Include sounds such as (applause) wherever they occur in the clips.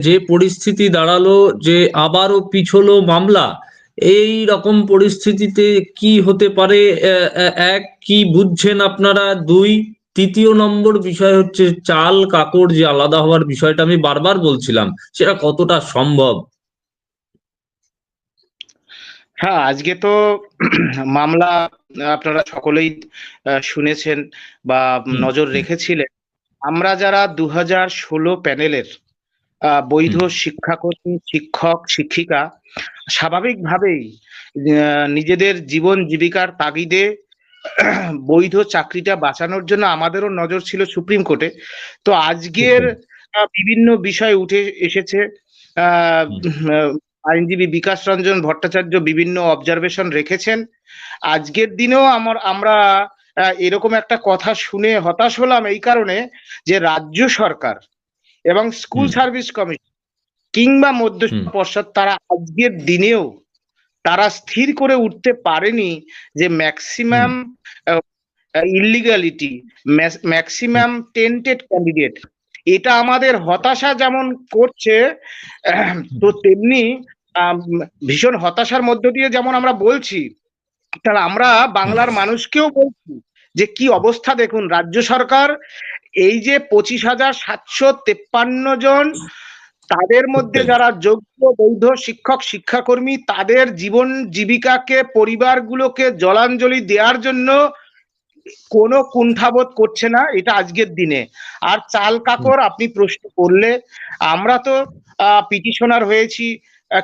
যে পরিস্থিতি দাঁড়াল যে আবারও পিছলো মামলা এই রকম পরিস্থিতিতে কি হতে পারে? এক কি বুঝছেন আপনারা? দুই তৃতীয় নম্বর বিষয় হচ্ছে চাল কাকড় যে আলাদা হওয়ার বিষয়টা আমি বারবার বলছিলাম সেটা কতটা সম্ভব? হ্যাঁ আজকে তো (clears throat) মামলা আপনারা সকলেই শুনেছেন বা নজর রেখেছিলেন। আমরা যারা দু হাজার ষোলো প্যানেলের বৈধ শিক্ষাকর্মী শিক্ষক শিক্ষিকা স্বাভাবিকভাবেই নিজেদের জীবন জীবিকার তাগিদে (clears throat) বৈধ চাকরিটা বাঁচানোর জন্য আমাদেরও নজর ছিল সুপ্রিম কোর্টে। তো আজকের বিভিন্ন বিষয় উঠে এসেছে আইনজীবী বিকাশ রঞ্জন ভট্টাচার্য বিভিন্ন অবজারভেশন রেখেছেন। আজকের দিনেও আমার আমরা এরকম একটা কথা শুনে হতাশ হলাম এই কারণে যে রাজ্য সরকার এবং স্কুল সার্ভিস কমিশন কিংবা মধ্য পর্ষদ তারা আজকের দিনেও তারা স্থির করে উঠতে পারেনি যে maximum illegality maximum tainted candidate এটা আমাদের হতাশা যেমন করছে তো তেমনি ভীষণ হতাশার মধ্য দিয়ে যেমন আমরা বলছি তাহলে আমরা বাংলার মানুষকেও বলছি যে কি অবস্থা দেখুন রাজ্য সরকার এই যে পঁচিশ হাজার সাতশো তেপ্পান্ন জন, তাদের মধ্যে যারা যোগ্য বৈধ শিক্ষক, শিক্ষাকর্মী, তাদের জীবন জীবিকাকে, পরিবারগুলোকে জলাঞ্জলি দেওয়ার জন্য কোনো কুণ্ঠাবোধ করছে না, এটা আজকের দিনে। আর চাল কাকর আপনি প্রশ্ন করলে, আমরা তো পিটিশনার হয়েছি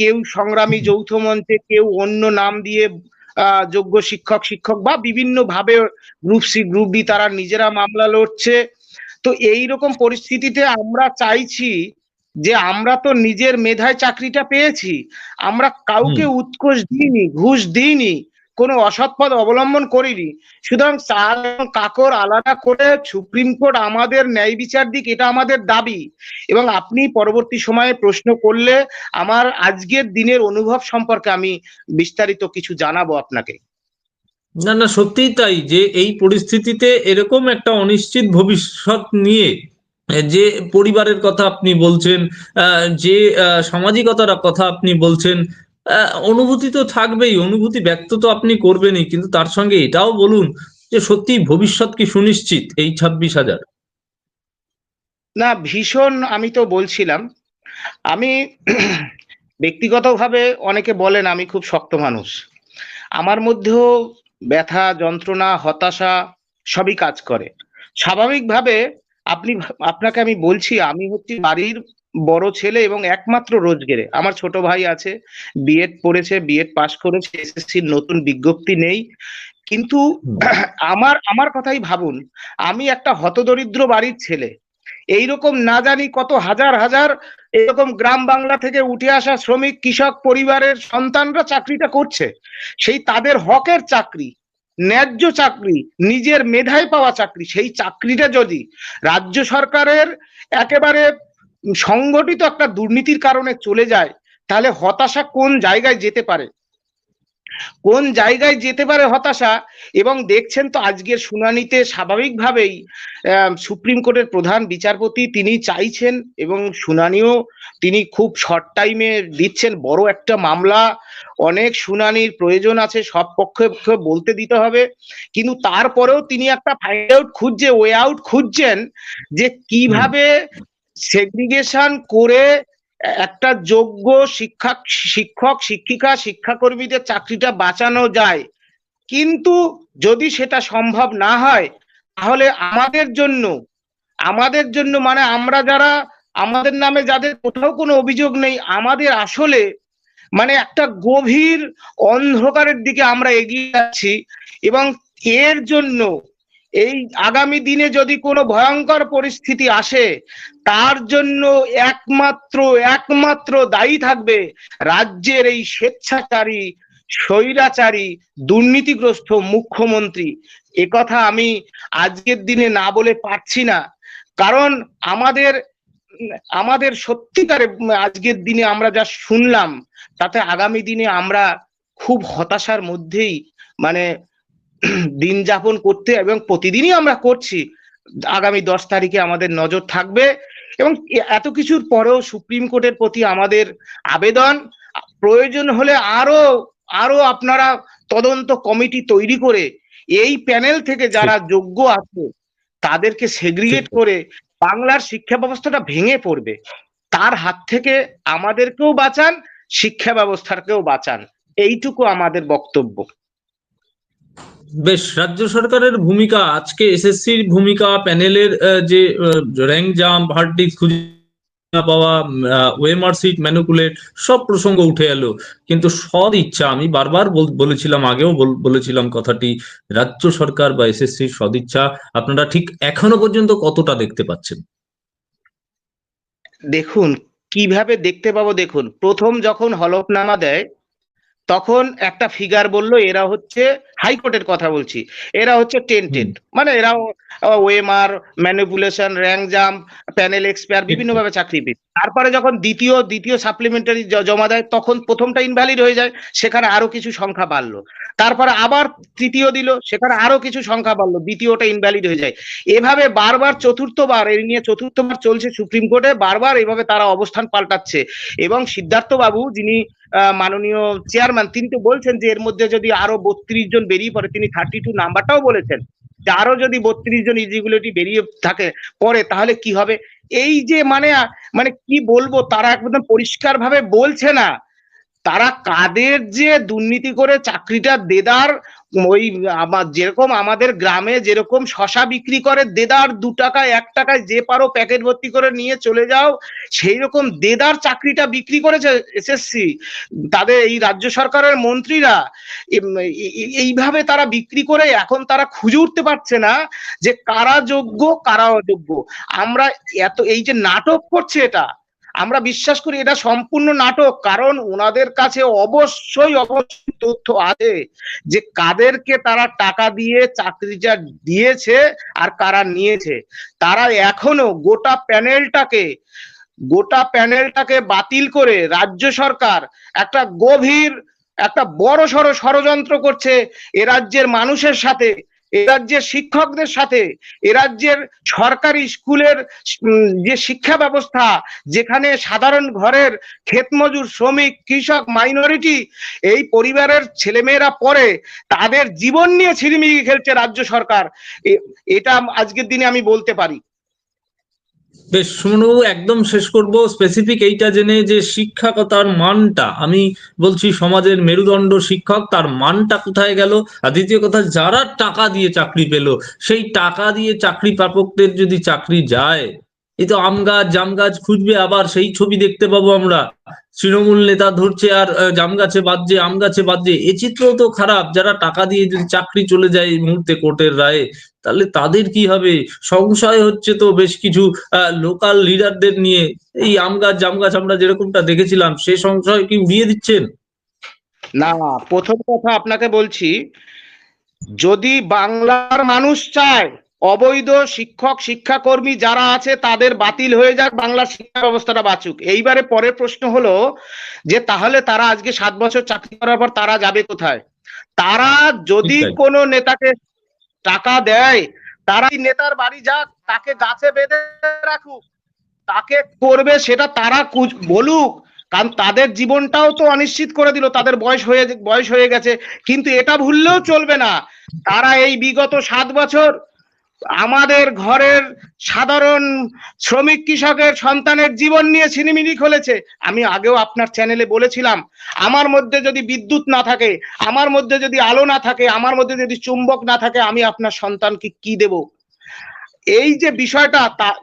কেউ সংগ্রামী যৌথ মঞ্চে, কেউ অন্য নাম দিয়ে যোগ্য শিক্ষক শিক্ষক বা বিভিন্ন ভাবে গ্রুপ সি, গ্রুপ ডি, তারা নিজেরা মামলা লড়ছে। তো এই রকম পরিস্থিতিতে আমরা চাইছি যে আমরা তো নিজের মেধায় চাকরিটা পেয়েছি। আমরা কাউকে উৎকোষ দিইনি ঘুষ দিইনি কোনো অসৎ পথ অবলম্বন করিনি। সুতরাং চাল কাকর আলাদা করে সুপ্রিম কোর্ট আমাদের ন্যায় বিচার দিক এটা আমাদের দাবি। এবং আপনি পরবর্তী সময়ে প্রশ্ন করলে আমার আজকের দিনের অনুভব সম্পর্কে আমি বিস্তারিত কিছু জানাব আপনাকে। না না, সত্যিই তাই যে এই পরিস্থিতিতে এরকম একটা অনিশ্চিত ভবিষ্যৎ নিয়ে, যে পরিবারের কথা আপনি বলছেন যে সামাজিকতার কথা আপনি বলছেন অনুভূতি তো থাকবেই, অনুভূতি ব্যক্ত তো আপনি করবেনই, কিন্তু তার সঙ্গে এটাও বলুন যে সত্যি ভবিষ্যৎ কি সুনিশ্চিত এই ছাব্বিশ হাজার? না, ভীষণ আমি তো বলছিলাম, আমি ব্যক্তিগতভাবে অনেকে বলেন আমি খুব শক্ত মানুষ। আমার মধ্যেও ব্যথা যন্ত্রণা হতাশা সবই কাজ করে। স্বাভাবিকভাবে আপনি আপনাকে আমি বলছি আমি হচ্ছি বাড়ির বড় ছেলে এবং একমাত্র রোজগেরে। আমার ছোট ভাই আছে বিএড পড়েছে বিএড পাশ করেছে এসএসসির নতুন বিজ্ঞপ্তি নেই। কিন্তু আমার আমার কথাই ভাবুন আমি একটা হতদরিদ্র বাড়ির ছেলে। এইরকম না জানি কত হাজার হাজার এরকম গ্রাম বাংলা থেকে উঠে আসা শ্রমিক, কৃষক পরিবারের সন্তানরা চাকরিটা করছে। সেই তাদের হকের চাকরি, ন্যায্য চাকরি, নিজের মেধায় পাওয়া চাকরি, সেই চাকরিটা যদি রাজ্য সরকারের একেবারে সংগঠিত একটা দুর্নীতির কারণে চলে যায়, তাহলে হতাশা কোন জায়গায় যেতে পারে? কোন জায়গায় যেতে পারে হতাশা এবং দেখছেন তো আজকের শুনানিতে স্বাভাবিকভাবেই সুপ্রিম কোর্টের প্রধান বিচারপতি তিনি চাইছেন এবং শুনানিও তিনি খুব শর্ট টাইমে দিচ্ছেন। বড় একটা মামলা অনেক শুনানির প্রয়োজন আছে সব পক্ষে পক্ষে বলতে দিতে হবে। কিন্তু তারপরেও তিনি একটা ফাইন্ড আউট খুঁজছে ওয়ে আউট খুঁজছেন যে কীভাবে সেগ্রিগেশন করে একটা যোগ্য শিক্ষা শিক্ষক, শিক্ষিকা, শিক্ষাকর্মীদের চাকরিটা বাঁচানো যায়। কিন্তু যদি সেটা সম্ভব না হয়, তাহলে আমাদের জন্য আমাদের জন্য মানে আমরা যারা, আমাদের নামে যাদের কোথাও কোনো অভিযোগ নেই, আমাদের আসলে মানে একটা গভীর অন্ধকারের দিকে আমরা এগিয়ে যাচ্ছি এবং এর জন্য এই আগামী দিনে যদি কোনো ভয়ঙ্কর পরিস্থিতি আসে, তার জন্য একমাত্র একমাত্র দায়ী থাকবে রাজ্যের এই স্বেচ্ছাচারী, স্বৈরাচারী, দুর্নীতিগ্রস্ত মুখ্যমন্ত্রী। কথা আমি আজকের দিনে না বলে পারছি না। কারণ আমাদের আমাদের সত্যিকারে আজকের দিনে আমরা যা শুনলাম, তাতে আগামী দিনে আমরা খুব হতাশার মধ্যেই মানে (clears throat) দিন যাপন করতে এবং প্রতিদিনই আমরা করছি। আগামী দশ তারিখে আমাদের নজর থাকবে এবং এত কিছুর পরেও সুপ্রিম কোর্টের প্রতি আমাদের আবেদন। প্রয়োজন হলে আরও আরও আপনারা তদন্ত কমিটি তৈরি করে এই প্যানেল থেকে যারা যোগ্য আছে তাদেরকে সেগ্রিগেট করে বাংলার শিক্ষা ব্যবস্থাটা ভেঙে পড়বে। তার হাত থেকে আমাদেরকেও বাঁচান শিক্ষা ব্যবস্থাকেও বাঁচান। এইটুকু আমাদের বক্তব্য। বেশ, রাজ্য সরকারের ভূমিকা, আজকে এসএসসির ভূমিকা, প্যানেলের যে র্যাঙ্ক জাম্প হার্ড ডিস্ক খুঁজে পাওয়া ওয়েমার সিট ম্যানুকুলেট সব প্রসঙ্গ উঠে এলো। কিন্তু সদ ইচ্ছা, আমি বারবার বল- বলেছিলাম, আগেও বল- বলেছিলাম কথাটি, রাজ্য সরকার বা এসএসসির সদিচ্ছা আপনারা ঠিক এখনও পর্যন্ত কতটা দেখতে পাচ্ছেন? দেখুন, কীভাবে দেখতে পাবো, দেখুন, প্রথম যখন হলফনামা দেয় তখন একটা ফিগার বলল এরা হচ্ছে হাইকোর্টের কথা বলছি। এরা হচ্ছে টেন্টেড। মানে এরা OMR manipulation rank jump panel expire বিভিন্ন ভাবে চাকরি পেয়ে তারপরে যখন দ্বিতীয় দ্বিতীয় সাপ্লিমেন্টারি জমা দেয় তখন প্রথমটা ইনভ্যালিড হয়ে যায় সেখানে আরও কিছু সংখ্যা বাড়লো। তারপরে আবার তৃতীয় দিল সেখানে আরও কিছু সংখ্যা বাড়লো দ্বিতীয়টা ইনভ্যালিড হয়ে যায়। এভাবে বারবার চতুর্থবার এই নিয়ে চতুর্থবার চলছে সুপ্রিম কোর্টে বারবার এভাবে তারা অবস্থান পাল্টাচ্ছে। এবং সিদ্ধার্থ বাবু যিনি মাননীয় চেয়ারম্যান তিনি তো বলছেন যে এর মধ্যে যদি আরও বত্রিশ জন বেরিয়ে পড়ে, তিনি থার্টি টু নাম্বারটাও বলেছেন যে আরও যদি বত্রিশ জন ইজিগুলিটি বেরিয়ে থাকে পরে তাহলে কি হবে? এই যে মানে মানে কি বলব, তারা একদম পরিষ্কার ভাবে বলছে না। তারা কাদের যে দুর্নীতি করে চাকরিটা দেদার ওই, আমার যেরকম আমাদের গ্রামে যেরকম শশা বিক্রি করে, দেদার দু টাকায় এক টাকায় যে পারো প্যাকেট ভর্তি করে নিয়ে চলে যাও সেই রকম দেদার চাকরিটা বিক্রি করেছে এসএসসি তাদের এই রাজ্য সরকারের মন্ত্রীরা। এইভাবে তারা বিক্রি করে এখন তারা খুঁজে উঠতে পারছে না যে কারা যোগ্য, কারা অযোগ্য। আমরা এত, এই যে নাটক করছে এটা আমরা বিশ্বাস করি এটা সম্পূর্ণ নাটক, কারণ ওনাদের কাছে অবশ্যই অবশ্যই তথ্য আছে যে কাদেরকে তারা টাকা দিয়ে চাকরিটা দিয়েছে আর কারা নিয়েছে। তারা এখনও গোটা প্যানেলটাকে গোটা প্যানেলটাকে বাতিল করে রাজ্য সরকার একটা গভীর, একটা বড় সড় ষড়যন্ত্র করছে এ রাজ্যের মানুষের সাথে। এ রাজ্যের শিক্ষকদের সাথে, এ রাজ্যের সরকারি স্কুলের যে শিক্ষা ব্যবস্থা, যেখানে সাধারণ ঘরের ক্ষেতমজুর শ্রমিক, কৃষক মাইনরিটি এই পরিবারের ছেলেমেয়েরা পড়ে, তাদের জীবন নিয়ে ছিনিমিনি খেলছে রাজ্য সরকার। এটা আজকের দিনে আমি বলতে পারি। বেশ একদম শেষ করব। স্পেসিফিক এইটা জেনে যে শিক্ষকতার মানটা। আমি বলছি সমাজের মেরুদণ্ড শিক্ষক, তার মানটা কোথায় গেল? আর দ্বিতীয় কথা, যারা টাকা দিয়ে চাকরি পেল, সেই টাকা দিয়ে চাকরি প্রাপকদের যদি চাকরি যায় এই তো আম গাছ জাম গাছ খুঁজবে, আবার সেই ছবি দেখতে পাবো আমরা। তৃণমূল নেতা ধরছে আর জাম গাছে বাজছে আম গাছে বাজছে এ চিত্র তো খারাপ। যারা টাকা দিয়ে যদি চাকরি চলে যায় এই মুহূর্তে কোর্টের রায়ে, তাহলে তাদের কি হবে? সংশয় হচ্ছে তো বেশ কিছু লোকাল লিডারদের নিয়ে। এই আম গাছ, জাম গাছ আমরা যেরকমটা দেখেছিলাম, সে সংশয় কি উড়িয়ে দিচ্ছেন? না, প্রথম কথা আপনাকে বলছি, যদি বাংলার মানুষ চায় অবৈধ শিক্ষক শিক্ষাকর্মী যারা আছে তাদের বাতিল হয়ে যাক বাংলার শিক্ষা ব্যবস্থাটা বাঁচুক। এইবারে পরের প্রশ্ন হলো যে তাহলে তারা আজকে সাত বছর চাকরি করার পর তারা যাবে কোথায়? তারা যদি কোনো নেতাকে টাকা দেয় তারা নেতার বাড়ি যাক তাকে গাছে বেঁধে রাখুক তাকে করবে সেটা তারা বলুক কারণ তাদের জীবনটাও তো অনিশ্চিত করে দিল তাদের বয়স হয়ে বয়স হয়ে গেছে কিন্তু এটা ভুললেও চলবে না। তারা এই বিগত সাত বছর আমাদের ঘরের সাধারণ শ্রমিক কৃষকের সন্তানের জীবন নিয়ে ছিনিমিনি খুলেছে। আমি আগেও আপনার চ্যানেলে বলেছিলাম, আমার মধ্যে যদি বিদ্যুৎ না থাকে, আমার মধ্যে যদি আলো না থাকে, আমার মধ্যে যদি চুম্বক না থাকে, আমি আপনার সন্তানকে কি দেব? এই যে বিষয়টা, তা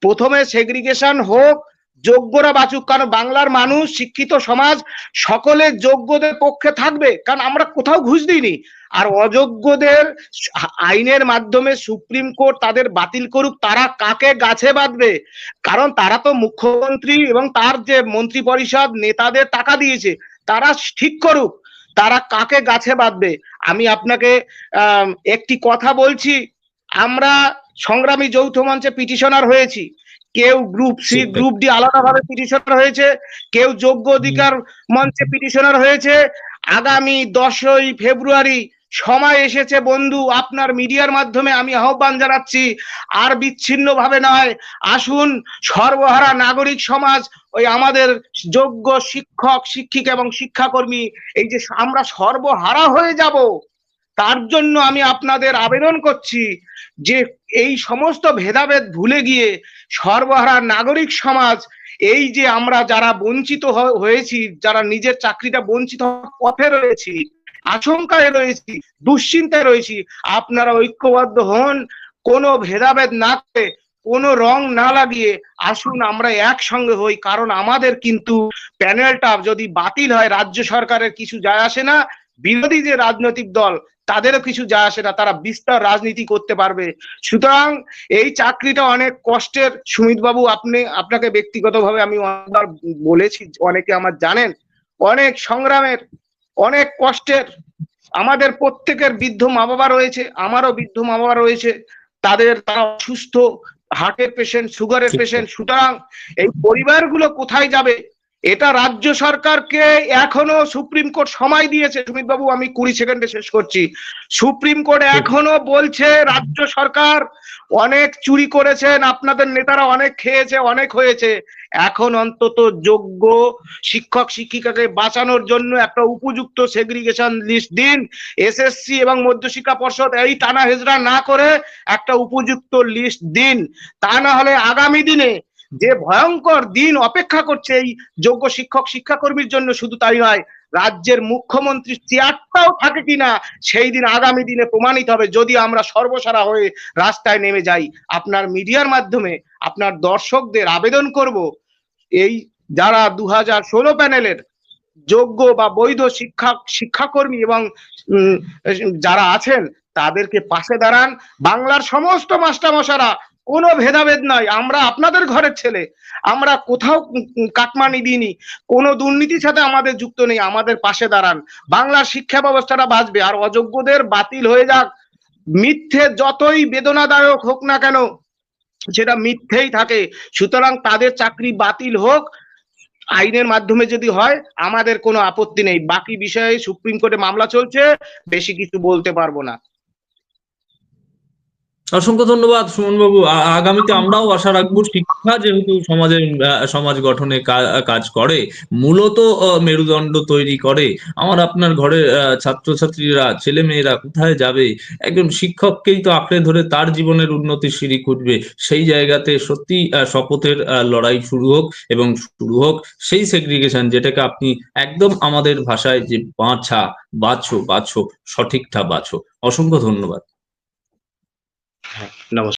প্রথমে সেগ্রিগেশন হোক, যোগ্যরা বাঁচুক, কারণ বাংলার মানুষ, শিক্ষিত সমাজ, সকলে যোগ্যদের পক্ষে থাকবে। কারণ আমরা কোথাও ঘুষ দিইনি। আর অযোগ্যদের আইনের মাধ্যমে সুপ্রিম কোর্ট তাদের বাতিল করুক তারা কাকে গাছে বাঁধবে? কারণ তারা তো মুখ্যমন্ত্রী এবং তার যে মন্ত্রী পরিষদ নেতাদের টাকা দিয়েছে তারা ঠিক করুক তারা কাকে গাছে বাঁধবে? আমি আপনাকে একটি কথা বলছি আমরা সংগ্রামী যৌথ মঞ্চে পিটিশনার হয়েছি। কেউ গ্রুপ সি গ্রুপ ডি আলাদাভাবে পিটিশনার হয়েছে কেউ যোগ্য অধিকার মঞ্চে পিটিশনার হয়েছে। আগামী দশই ফেব্রুয়ারি সময় এসেছে বন্ধু, আপনার মিডিয়ার মাধ্যমে আমি আহ্বান জানাচ্ছি, আর বিচ্ছিন্ন ভাবে নয়। আসুন, সর্বহারা নাগরিক সমাজ, ওই আমাদের যোগ্য শিক্ষক, শিক্ষিক এবং শিক্ষাকর্মী, এই যে আমরা সর্বহারা হয়ে যাব, তার জন্য আমি আপনাদের আবেদন করছি যে এই সমস্ত ভেদাভেদ ভুলে গিয়ে সর্বহারা নাগরিক সমাজ, এই যে আমরা যারা বঞ্চিত হয়েছি, যারা নিজের চাকরিটা বঞ্চিত পথে রয়েছি আশঙ্কায় রয়েছি, দুশ্চিন্তায় রয়েছি। আপনারা ঐক্যবদ্ধ হন, কোনো ভেদাভেদ না করে, কোনো রং না লাগিয়ে আসুন, আমরা একসঙ্গে হই। কারণ আমাদের কিন্তু প্যানেলটা যদি বাতিল হয়, রাজ্য সরকারের কিছু যায় আসে না, বিরোধী যে রাজনৈতিক দল, তাদেরও কিছু যায় আসে না, তারা বিস্তার রাজনীতি করতে পারবে। সুতরাং এই চাকরিটা অনেক কষ্টের। সুমিত বাবু আপনি, আপনাকে ব্যক্তিগতভাবে আমি অনেকবার বলেছি, অনেকে আমার জানেন, অনেক সংগ্রামের অনেক কষ্টের। আমাদের প্রত্যেকের বৃদ্ধ মা বাবা রয়েছে আমারও বৃদ্ধ মা বাবা রয়েছে। তাদের তারা অসুস্থ হার্টের পেশেন্ট সুগারের পেশেন্ট সুতরাং এই পরিবারগুলো কোথায় যাবে? এটা রাজ্য সরকারকে এখনও সুপ্রিম কোর্ট সময় দিয়েছে। সুমিত বাবু আমি কুড়ি সেকেন্ডে শেষ করছি। সুপ্রিম কোর্ট এখনও বলছে রাজ্য সরকার অনেক চুরি করেছেন আপনাদের নেতারা অনেক খেয়েছে অনেক হয়েছে। এখন অন্তত যোগ্য শিক্ষক শিক্ষিকাকে বাঁচানোর জন্য একটা উপযুক্ত সেগ্রিগেশন লিস্ট দিন। এসএসসি এবং মধ্যশিক্ষা পর্ষদ এই টানা হেজরা না করে একটা উপযুক্ত লিস্ট দিন। তা না হলে আগামী দিনে যে ভয়ঙ্কর দিন অপেক্ষা করছে এই যোগ্য শিক্ষক শিক্ষাকর্মীর জন্য শুধু তাই নয়, রাজ্যের মুখ্যমন্ত্রীর চেয়ারটাও থাকে কিনা সেই দিন আগামী দিনে প্রমাণিত হবে। যদি আমরা সর্বসারা হয়ে রাস্তায় নেমে যাই, আপনার মিডিয়ার মাধ্যমে আপনার দর্শকদের আবেদন করব, এই যারা দু হাজার ষোলো প্যানেলের যোগ্য বা বৈধ শিক্ষা শিক্ষাকর্মী এবং যারা আছেন, তাদেরকে পাশে দাঁড়ান। বাংলার সমস্ত মাস্টারমশারা কোনো ভেদাভেদ নয় আমরা আপনাদের ঘরের ছেলে। আমরা কোথাও কাটমানি দিইনি। কোনো দুর্নীতির সাথে আমাদের যুক্ত নেই, আমাদের পাশে দাঁড়ান। বাংলার শিক্ষা ব্যবস্থাটা বাঁচবে আর অযোগ্যদের বাতিল হয়ে যাক। মিথ্যে যতই বেদনাদায়ক হোক না কেন, সেটা মিথ্যেই থাকে। সুতরাং তাদের চাকরি বাতিল হোক। আইনের মাধ্যমে যদি হয়, আমাদের কোনো আপত্তি নেই। বাকি বিষয়ে সুপ্রিম কোর্টে মামলা চলছে, বেশি কিছু বলতে পারব না। অসংখ্য ধন্যবাদ সুমন বাবু আগামীতে আমরাও আশা রাখব শিক্ষা যেহেতু সমাজের সমাজ গঠনে কাজ করে, মূলত মেরুদণ্ড তৈরি করে, আমার আপনার ঘরের ছাত্রছাত্রীরা ছেলে মেয়েরা কোথায় যাবে? একজন শিক্ষককেই তো আঁকড়ে ধরে তার জীবনের উন্নতির সিঁড়ি খুঁজবে। সেই জায়গাতে সত্যি শপথের লড়াই শুরু হোক এবং শুরু হোক, সেই সেগ্রিগেশন যেটাকে আপনি একদম আমাদের ভাষায় যে বাছা, বাছো বাছো, সঠিকটা বাছো। অসংখ্য ধন্যবাদ। নমস্কার